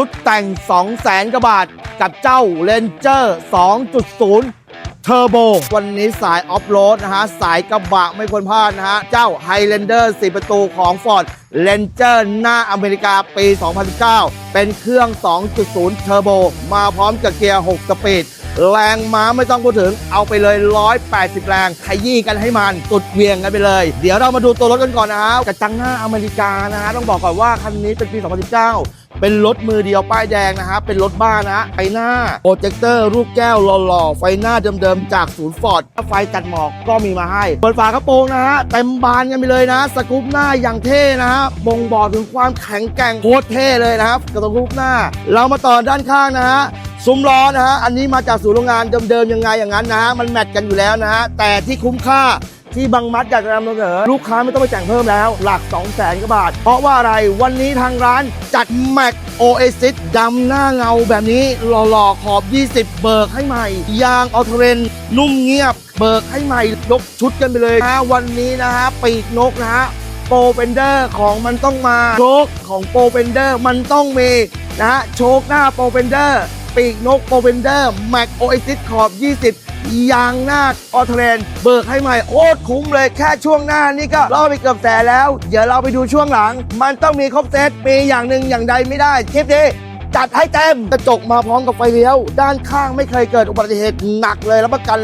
ชุดแต่ง 2 0 0แสนกว่าบาท กับเจ้า Ranger 2.0เทอร์โบวันนี้สายออฟโรดนะฮะ สายกระบะไม่ควรพลาดนะฮะ เจ้า Highlander 4 ประตูของ Ford Ranger หน้าอเมริกาปี 2019 เป็นเครื่อง 2.0เทอร์โบมาพร้อมกับเกียร์ 6 สปีดแรงม้าไม่ต้องพูดถึงเอาไปเลย 180 แรงขยี้กันให้มันสุดเวียงกันไปเลย เดี๋ยวเรามาดูตัวรถกันก่อนนะฮะกระจังหน้าอเมริกานะฮะต้องบอกก่อนว่าคันนี้เป็นปี 2019 เป็นรถมือเดียวป้ายแดงนะฮะ เป็นรถบ้านนะฮะไฟหน้าโปรเจคเตอร์ รูปแก้วหล่อๆ ไฟหน้าเดิมๆ จากศูนย์ฟอร์ดไฟจัดหมอกก็มีมาให้ เปิดฝากระโปรงนะฮะ เต็มบานกันไปเลยนะ สกูปหน้าอย่างเท่นะฮะ บ่งบอกถึงความแข็งแกร่งโคตรเท่เลยนะครับกับสกูปหน้า เรามาต่อด้านข้างนะฮะซุ้มล้อนะฮะ อันนี้มาจากศูนย์โรงงานเดิมๆยังไงอย่างนั้นนะฮะ มันแมทกันอยู่แล้วนะฮะ แต่ที่คุ้มค่า ที่บางมัดอยากจะนำเสนอ ลูกค้าไม่ต้องไปแต่งเพิ่มแล้ว หลัก 2 0 0แสนกว่าบาท เพราะว่าอะไรวันนี้ทางร้านจัดแม็กโอเอซิสดำหน้าเงาแบบนี้หล่อๆขอบ 20 เบิกให้ใหม่ ยางออเทเรนนุ่มเงียบ เบิกให้ใหม่ยกชุดกันไปเลยนะวันนี้นะฮะปีกนกนะฮะโปรเฟนเดอร์ของมันต้องมาโชคของโปรเฟนเดอร์มันต้องมีนะฮะโชคหน้าโปรเฟนเดอร์ปีกนกโปรเฟนเดอร์แม็กโอเอซิสขอบ 20 ยางน้าออเทรนเบิกให้ใหม่โคตรคุ้มเลยแค่ช่วงหน้านี่ก็ล่อไปเกือบแสนแล้ว เดี๋ยวเราไปดูช่วงหลัง มันต้องมีครบเซตมีอย่างหนึ่งอย่างใดไม่ได้คลิปนี้จัดให้เต็มกระจกมาพร้อมกับไฟเลี้ยว ด้านข้างไม่เคยเกิดอุบัติเหตุหนักเลยแล้วประกัน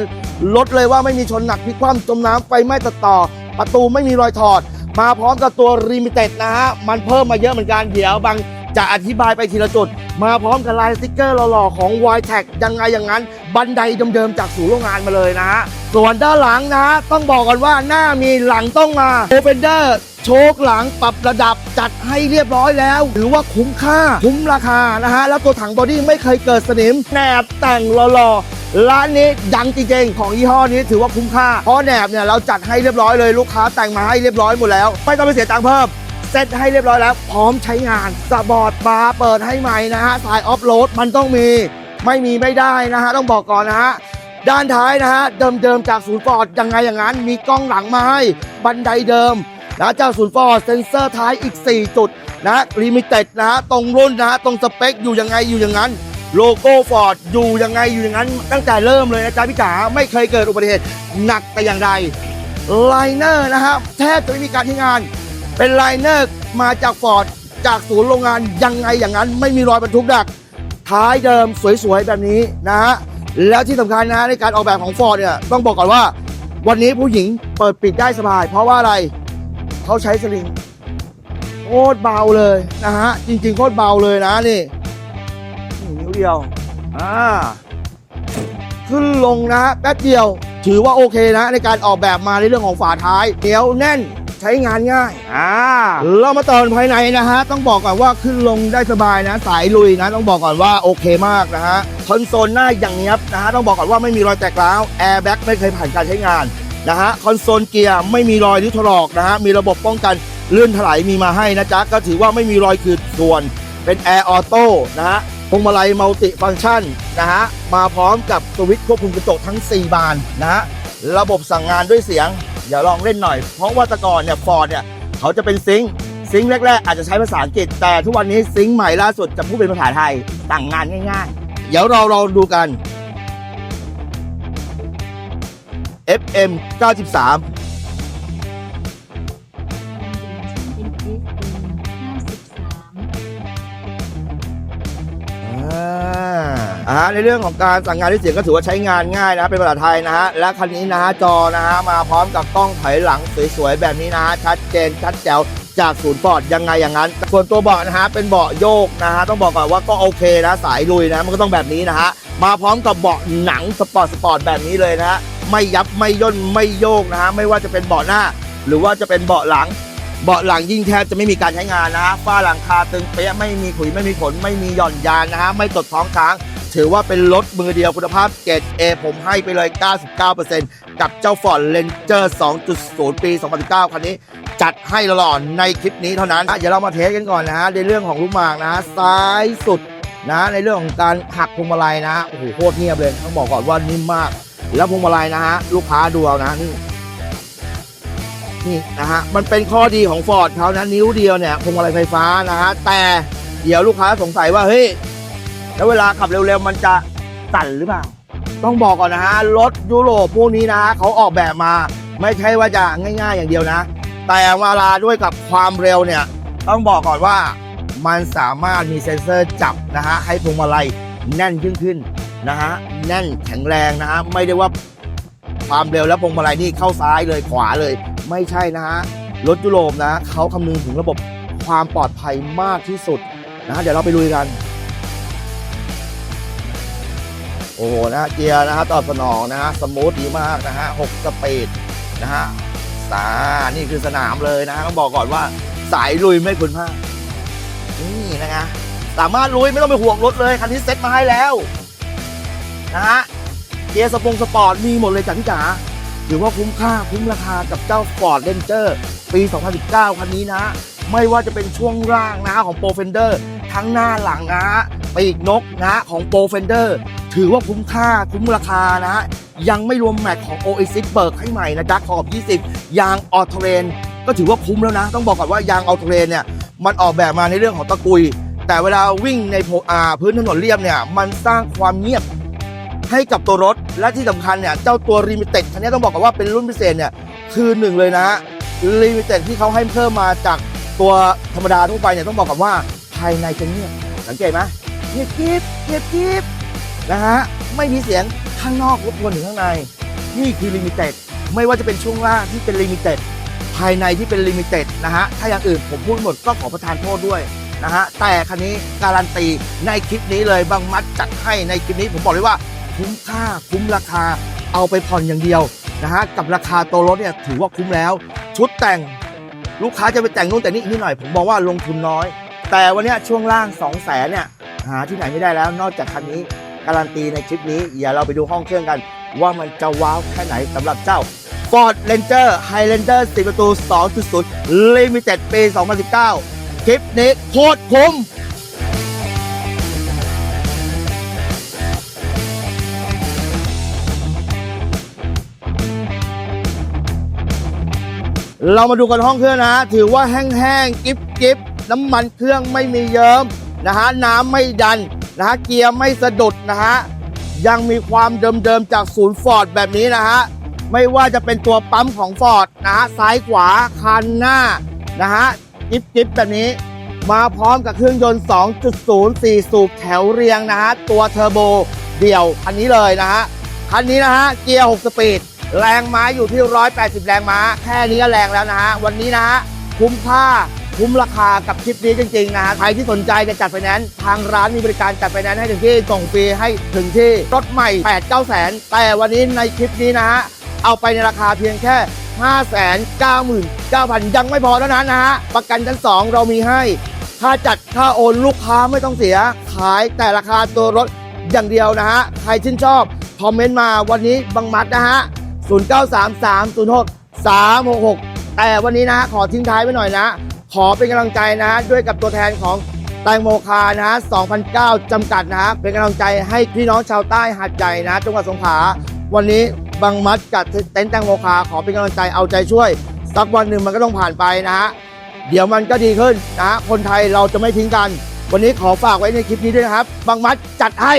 รถเลยว่าไม่มีชนหนักพลิกคว่ำจมน้ำไฟไหม้ตัดต่อ ประตูไม่มีรอยถอด มาพร้อมกับตัวรีมิเต็ดนะฮะ มันเพิ่มมาเยอะเหมือนกันเดี๋ยวบาง จะอธิบายไปทีละจุด มาพร้อมกับลายสติกเกอร์หล่อๆของ y t e c ยังไงอย่างนั้น บันไดเดิมๆจากศูนย์โรงงานมาเลยนะฮะส่วนด้านหลังนะ ต้องบอกก่อนว่าหน้ามีหลังต้องมาโอเ e นเดอร์โชคหลังปรับระดับจัดให้เรียบร้อยแล้วถือว่าคุ้มค่า คุ้มราคานะฮะ แล้วตัวถังบอดี้ไม่เคยเกิดสนิมแนบแต่งหล่อๆร้านนี้ดังจริงๆ ของยี่ห้อนี้ถือว่าคุ้มค่าเพราะแหนบเนี่ยเราจัดให้เรียบร้อยเลยลูกค้าแต่งมาให้เรียบร้อยหมดแล้ว ไม่ต้องไปเสียตังค์เพิ่ม เซ็ตให้เรียบร้อยแล้ว พร้อมใช้งานสปอร์ตบาร์เปิดให้ใหม่นะฮะสายออฟโรดมันต้องมีไม่มีไม่ได้นะฮะต้องบอกก่อนนะฮะด้านท้ายนะฮะเดิมๆจากศูนย์ฟอร์ดยังไงอย่างนั้นมีกล้องหลังมาให้บันไดเดิมนะเจ้าศูนย์ฟอร์ดเซ็นเซอร์ท้ายอีก 4 จุดนะลิมิเต็ดนะฮะตรงรุ่นนะฮะตรงสเปคอยู่ยังไงอยู่อย่างนั้น โลโก้ฟอร์ดอยู่ยังไงอยู่อย่างนั้น ตั้งแต่เริ่มเลยนะจ๊ะพี่จ๋าไม่เคยเกิดอุบัติเหตุหนักแต่อย่างใดไลเนอร์นะครับแทบจะไม่มีการใช้งาน เป็นไลเนอร์มาจากฟอร์ดจากศูนย์โรงงานยังไงอย่างนั้น ไม่มีรอยบรรทุกดัก ท้ายเดิมสวยๆแบบนี้นะฮะแล้วที่สำคัญนะในการออกแบบของฟอร์ดเนี่ยต้องบอกก่อนว่า วันนี้ผู้หญิงเปิดปิดได้สบาย เพราะว่าอะไรเขาใช้สลิงโคตรเบาเลยนะฮะจริงๆโคตรเบาเลยนะนี่นิ้วเดียวอ่าขึ้นลงนะฮะแป๊บเดียว ถือว่าโอเคนะ ในการออกแบบมาในเรื่องของฝาท้ายเหนียวแน่น ช้งานง่าย อ่า เรามาต่อภายในนะฮะ ต้องบอกก่อนว่าขึ้นลงได้สบายนะ สายลุยนะ ต้องบอกก่อนว่าโอเคมากนะฮะคอนโซลหน้าอย่างเนี้ยบนะฮะ ต้องบอกก่อนว่าไม่มีรอยแตกร้าวแอร์แบ็กไม่เคยผ่านการใช้งานนะฮะ คอนโซลเกียร์ไม่มีรอยริ้วถลอกนะฮะ มีระบบป้องกันลื่นถลายมีมาให้นะจ๊ะ ก็ถือว่าไม่มีรอยขีดข่วน เป็นแอร์ออโต้นะฮะพวงมาลัยมัลติฟังก์ชันนะฮะ มาพร้อมกับสวิตช์ควบคุมกระจกทั้ง 4 บานนะฮะ ระบบสั่งงานด้วยเสียง อย่าลองเล่นหน่อย เพราะว่าแตะก่อนเนี่ยฟอร์ดเนี่ยเขาจะเป็นซิงค์ซิงค์แรกๆอาจจะใช้ภาษาอังกฤษแต่ทุกวันนี้ซิงค์ใหม่ล่าสุดจะพูดเป็นภาษาไทยต่างงานง่ายๆ เดี๋ยวเราลองดูกัน FM 93าอ่าในเรื่องของการสั่งงานด้วยเสียงก็ถือว่าใช้งานง่ายนะเป็นภาษาไทยนะฮะและคันนี้นะฮะจอนะฮะมาพร้อมกับกล้องถอยหลังสวยๆแบบนี้นะฮะชัดเจนชัดแจ๋วจากศูนย์ฟอร์ดยังไงอย่างนั้น ส่วนตัวเบาะนะฮะเป็นเบาะโยกนะฮะต้องบอกก่อนว่าก็โอเคนะสายลุยนะมันก็ต้องแบบนี้นะฮะมาพร้อมกับเบาะหนังสปอร์ตสปอร์ตแบบนี้เลยนะฮะไม่ยับไม่ย่นไม่โยกนะฮะไม่ว่าจะเป็นเบาะหน้า หรือว่าจะเป็นเบาะหลังเบาะหลังยิ่งแทบจะไม่มีการใช้งานนะฮะฝ้าหลังคาตึงเป๊ะไม่มีขุยไม่มีขนไม่มีหย่อนยานนะฮะไม่ตดท้องค้าง ถือว่าเป็นรถมือเดียวคุณภาพเกรด A ผมให้ไปเลย 99%กับเจ้า Ford Ranger 2.0 ปี 2019 คันนี้ จัดให้หล่อๆในคลิปนี้เท่านั้น เดี๋ยวเรามาเทสกันก่อนนะฮะ ในเรื่องของลูกหมากนะฮะ ซ้ายสุดนะ ในเรื่องของการหักพวงมาลัยนะฮะโอ้โหโคตรเงียบเลย ต้องบอกก่อนว่านิ่มมาก แล้วพวงมาลัยนะฮะ ลูกค้าดูเอานะนี่นี่นะฮะ มันเป็นข้อดีของ Ford เขานะ นิ้วเดียวเนี่ยพวงมาลัยไฟฟ้านะฮะ แต่เดี๋ยวลูกค้าสงสัยว่าเฮ้ย แล้วเวลาขับเร็วๆ มันจะสั่นหรือเปล่า ต้องบอกก่อนนะฮะ รถยุโรปพวกนี้นะฮะเขาออกแบบมาไม่ใช่ว่าจะง่าย ๆ อย่างเดียวนะ แต่เวลาด้วยกับความเร็วเนี่ย ต้องบอกก่อนว่ามันสามารถมีเซ็นเซอร์จับนะฮะให้พวงมาลัยแน่นขึ้นขึ้นนะฮะแน่นแข็งแรงนะฮะไม่ได้ว่าความเร็วแล้วพวงมาลัยนี่เข้าซ้ายเลยขวาเลย ไม่ใช่นะฮะรถยุโรปนะเขาคำนึงถึงระบบความปลอดภัยมากที่สุดนะะเดี๋ยวเราไปลุยกัน โอ้โหนะฮะเกียร์นะฮะตอบสนองนะฮะสมูทดีมากนะฮะหกสปีดนะฮะสานี่คือสนามเลยนะฮะต้องบอกก่อนว่าสายลุยไม่คุณพลาดนี่นะฮะสามารถลุยไม่ต้องไปห่วงรถเลยคันนี้เซ็ตมาให้แล้วนะฮะเกียร์สปงสปอร์ตมีหมดเลยจากพี่จ๋าถือว่าคุ้มค่าคุ้มราคากับเจ้า Ford Ranger ปี 2019 คันนี้นะ ไม่ว่าจะเป็นช่วงล่างนะของ Pro Fender ทั้งหน้าหลังนะปีกนกนะของ Pro Fender ถือว่าคุ้มค่าคุ้มราคานะฮะ ยังไม่รวมแม็กของ Oasis เบิกให้ใหม่นะจ๊ะขอบ 20 ยางออโตเรนก็ถือว่าคุ้มแล้วนะ ต้องบอกก่อนว่ายางออโตเรนเนี่ย มันออกแบบมาในเรื่องของตะกุย แต่เวลาวิ่งในโพอาพื้นถนนเรียบเนี่ย มันสร้างความเงียบให้กับตัวรถ และที่สำคัญเนี่ย เจ้าตัว Limited คันนี้ต้องบอกก่อนว่าเป็นรุ่นพิเศษเนี่ย คือหนึ่งเลยนะ Limited ที่เขาให้เพิ่มมาจากตัวธรรมดาทั่วไปเนี่ยต้องบอกก่อนว่าภายในจะเงียบสังเกตไหมเงียบกริบเงียบกริบ นะฮะไม่มีเสียงข้างนอกรบกวนถึงข้างใน นี่คือลิมิเต็ดไม่ว่าจะเป็นช่วงล่างที่เป็นลิมิเต็ดภายในที่เป็นลิมิเต็ดนะฮะถ้าอย่างอื่นผมพูดหมดก็ขอประทานโทษด้วยนะฮะแต่คันนี้การันตีในคลิปนี้เลยบางมัดจัดให้ในคลิปนี้ผมบอกเลยว่าคุ้มค่าคุ้มราคาเอาไปผ่อนอย่างเดียวนะฮะกับราคาตัวรถเนี่ยถือว่าคุ้มแล้ว ชุดแต่งลูกค้าจะไปแต่งนู่นแต่นี่นิดหน่อยผมบอกว่าลงทุนน้อย แต่วันนี้ช่วงล่าง 2 0 0แสนเนี่ยหาที่ไหนไม่ได้แล้วนอกจากคันนี้ การันตีในคลิปนี้อย่าเราไปดูห้องเครื่องกัน ว่ามันจะว้าวแค่ไหนสำหรับเจ้า Ford Ranger Highlander 4ประตู 2.0 Limited ปี 2019 คลิปนี้โคตรคุ้มเรามาดูกันห้องเครื่องนะ ถือว่าแห้งๆ กิ๊บๆน้ำมันเครื่องไม่มีเยิ้มนะฮะ น้ำไม่ดัน นะฮะเกียร์ไม่สะดุดนะฮะยังมีความเดิมๆจากศูนย์ฟอร์ดแบบนี้นะฮะไม่ว่าจะเป็นตัวปั๊มของฟอร์ดนะฮะซ้ายขวาคันหน้านะฮะกิ๊บๆแบบนี้ มาพร้อมกับเครื่องยนต์ 2.0 4 สูบแถวเรียงนะฮะตัวเทอร์โบเดี่ยวคันนี้เลยนะฮะคันนี้นะฮะเกียร์ 6 สปีด แรงม้าอยู่ที่ 180 แรงม้า แค่นี้ก็แรงแล้วนะฮะวันนี้นะฮะคุ้มค่า คุ้มราคากับคลิปนี้จริงๆนะฮะใครที่สนใจจะจัดไฟแนนซ์ทางร้านมีบริการจัดไฟแนนซ์ให้ถึงที่ส่งฟรีให้ถึงที่รถใหม่8 9แสนแต่วันนี้ในคลิปนี้นะฮะเอาไปในราคาเพียงแค่ 5 9 9 0 0 0 ยังไม่พอเท่านั้นนะฮะประกันชั้น 2 เรามีให้ ค่าจัดค่าโอนลูกค้าไม่ต้องเสีย ขายแต่ราคาตัวรถอย่างเดียวนะฮะใครชื่นชอบคอมเมนต์มาวันนี้บังมัดนะฮะ093306 366แต่วันนี้นะฮะขอทิ้งท้ายไว้หน่อยนะ ขอเป็นกำลังใจนะฮะด้วยกับตัวแทนของแตงโมคานะฮะ2009 จำกัดนะฮะเป็นกำลังใจให้พี่น้องชาวใต้หาดใหญ่นะจังหวัดสงขลาวันนี้บังมัดกับเต็นท์แตงโมคาขอเป็นกำลังใจเอาใจช่วย สักวันหนึ่งมันก็ต้องผ่านไปนะฮะเดี๋ยวมันก็ดีขึ้นนะฮะคนไทยเราจะไม่ทิ้งกัน วันนี้ขอฝากไว้ในคลิปนี้ด้วยนะครับบางมัดจัดให้